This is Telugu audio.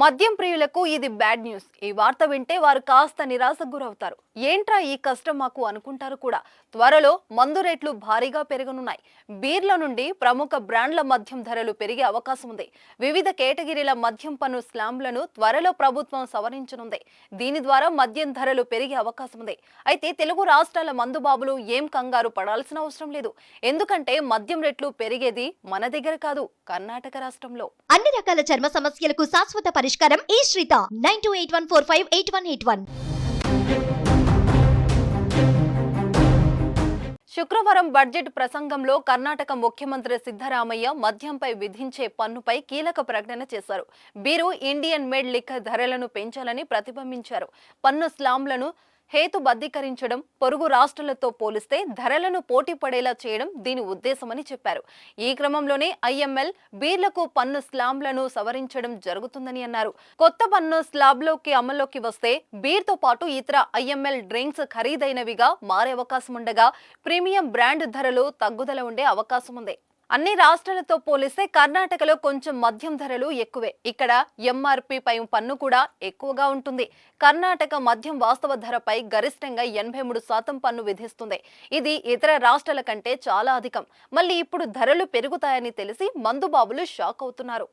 మద్యం ప్రియులకు ఇది బ్యాడ్ న్యూస్. ఈ వార్త వింటే వారు కాస్త నిరాశకు గురవుతారు. ఏంట్రా ఈ కష్టం మాకు అనుకుంటారు కూడా. త్వరలో మందు రేట్లు భారీగా పెరగనున్నాయి. బీర్ల నుండి ప్రముఖ బ్రాండ్ల మద్యం ధరలు పెరిగే అవకాశం ఉంది. వివిధ కేటగిరీల మద్యం పన్ను స్లాంలను త్వరలో ప్రభుత్వం సవరించనుంది. దీని ద్వారా మద్యం ధరలు పెరిగే అవకాశం ఉంది. అయితే తెలుగు రాష్ట్రాల మందుబాబులు ఏం కంగారు పడాల్సిన అవసరం లేదు. ఎందుకంటే మద్యం రేట్లు పెరిగేది మన దగ్గర కాదు కర్ణాటక రాష్ట్రంలో. అన్ని రకాల చర్మ సమస్యలకు శాశ్వత పరిష్కారం ఈ శ్రీత. Nine two eight one four five eight one eight one. శుక్రవారం బడ్జెట్ ప్రసంగంలో కర్ణాటక ముఖ్యమంత్రి సిద్ధరామయ్య మద్యంపై విధించే పన్నుపై కీలక ప్రకటన చేశారు. బీరు ఇండియన్ మేడ్ లిక్కర్ ధరలను పెంచాలని ప్రతిబింబించారు. పన్ను స్లాంలను హేతుబద్ధీకరించడం పొరుగు రాష్ట్రాలతో పోలిస్తే ధరలను పోటీ పడేలా చేయడం దీని ఉద్దేశమని చెప్పారు. ఈ క్రమంలోనే ఐఎంఎల్ బీర్లకు పన్ను స్లాబ్లను సవరించడం జరుగుతుందని అన్నారు. కొత్త పన్ను స్లాబ్లోకి అమల్లోకి వస్తే బీర్తో పాటు ఇతర ఐఎంఎల్ డ్రింక్స్ ఖరీదైనవిగా మారే అవకాశం ఉండగా ప్రీమియం బ్రాండ్ ధరలు తగ్గుదల ఉండే అవకాశం ఉంది అన్ని రాష్ట్రాలతో పోలిస్తే కర్ణాటకలో కొంచెం మద్యం ధరలు ఎక్కువే. ఇక్కడ ఎంఆర్పి పై పన్ను కూడా ఎక్కువగా ఉంటుంది. కర్ణాటక మద్యం వాస్తవ ధరపై గరిష్టంగా ఎనభై మూడు శాతం పన్ను విధిస్తుంది. ఇది ఇతర రాష్ట్రాల కంటే చాలా అధికం. మళ్ళీ ఇప్పుడు ధరలు పెరుగుతాయని తెలిసి మందుబాబులు షాక్ అవుతున్నారు.